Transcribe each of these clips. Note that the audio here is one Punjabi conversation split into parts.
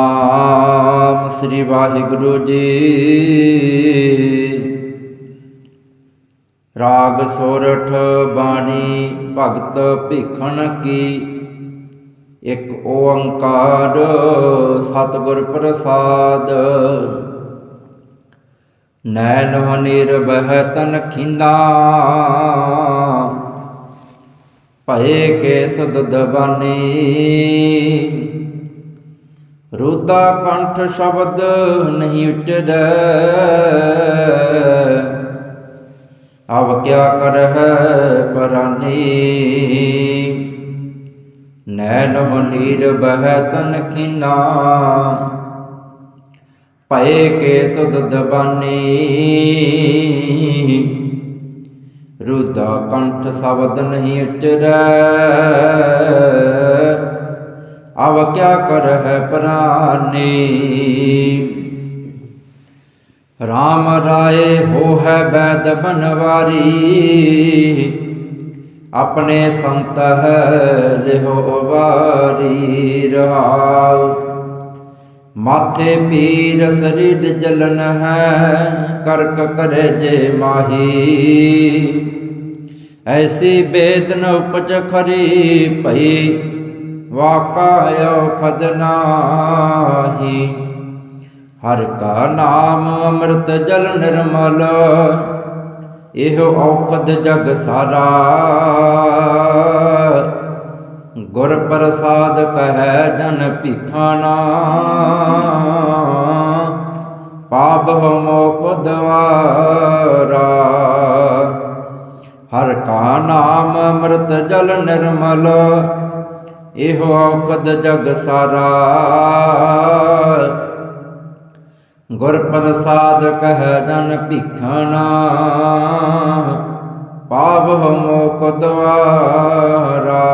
ਆਮ ਸ੍ਰੀ ਵਾਹਿਗੁਰੂ ਜੀ। ਰਾਗ ਸੋਰਠ ਬਾਣੀ ਭਗਤ ਭੀਖਣ ਕੀ। ਇੱਕ ਓੰਕਾਰ ਸਤਿਗੁਰ ਪ੍ਰਸਾਦ। ਨੈਣ ਨਿਰਭੈ ਤਨ ਖਿੰਨਾ। ਭਏ ਕੇ ਸਦਦ ਬਾਣੀ ਰੂਤਾ ਕੰਠ ਸ਼ਬਦ ਨਹੀਂ ਉਚਰੈ। ਅਬ ਕਿਆ ਕਰਹਿ ਪਰਾਨੀ? ਨੈਣ ਹੋ ਨੀਰ ਬਹਿ ਤਨ ਖਿਨਾ। ਭਏ ਕੇ ਸੁਧ ਬਾਨੀ ਰੂਦਾ ਕੰਠ ਸ਼ਬਦ ਨਹੀਂ ਉਚਰੈ। ਅਬ ਕਿਆ ਕਰਹਿ ਪ੍ਰਾਨੀ? ਰਾਮ ਰਾਏ ਹੋ ਹੈ ਬੈਦ ਬਨਵਾਰੀ, ਆਪਣੇ ਸੰਤ ਹੈ ਲਿਹੋ ਵਾਰੀ ਰਹਾਉ। ਮਾਥੇ ਪੀਰ ਸਰੀਰ ਜਲਨ ਹੈ, ਕਰਕ ਕਰੇ ਜੇ ਮਾਹੀ। ਐਸੀ ਬੇਦਨ ਉਪਜ ਖਰੀ ਭਈ ਵਾਕਾਇਓ ਖਦ ਨਾਹੀ ਹਰ ਕਾ ਨਾਮ ਅੰਮ੍ਰਿਤ ਜਲ ਨਿਰਮਲ, ਇਹੋ ਔਖਦ ਜਗ ਸਾਰਾ। ਗੁਰ ਪ੍ਰਸਾਦ ਕਹੈ ਜਨ ਭਿਖਾਣਾ। ਪਾਪ ਮੋਖ ਦਵਾਰਾ। ਹਰ ਕਾ ਨਾਮ ਅੰਮ੍ਰਿਤ ਜਲ ਨਿਰਮਲ ਇਹੋ ਔਖਦ ਜਗ ਸਾਰਾ। ਗੁਰ ਪ੍ਰਸਾਦ ਕਹਿ ਜਨ ਭਿਖਣਾ। ਪਾਵ ਮੋਕ ਦਵਾਰਾ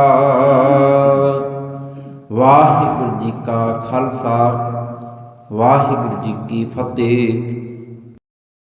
ਵਾਹਿਗੁਰੂ ਜੀ ਕਾ ਖਾਲਸਾ, ਵਾਹਿਗੁਰੂ ਜੀ ਕੀ ਫਤਿਹ।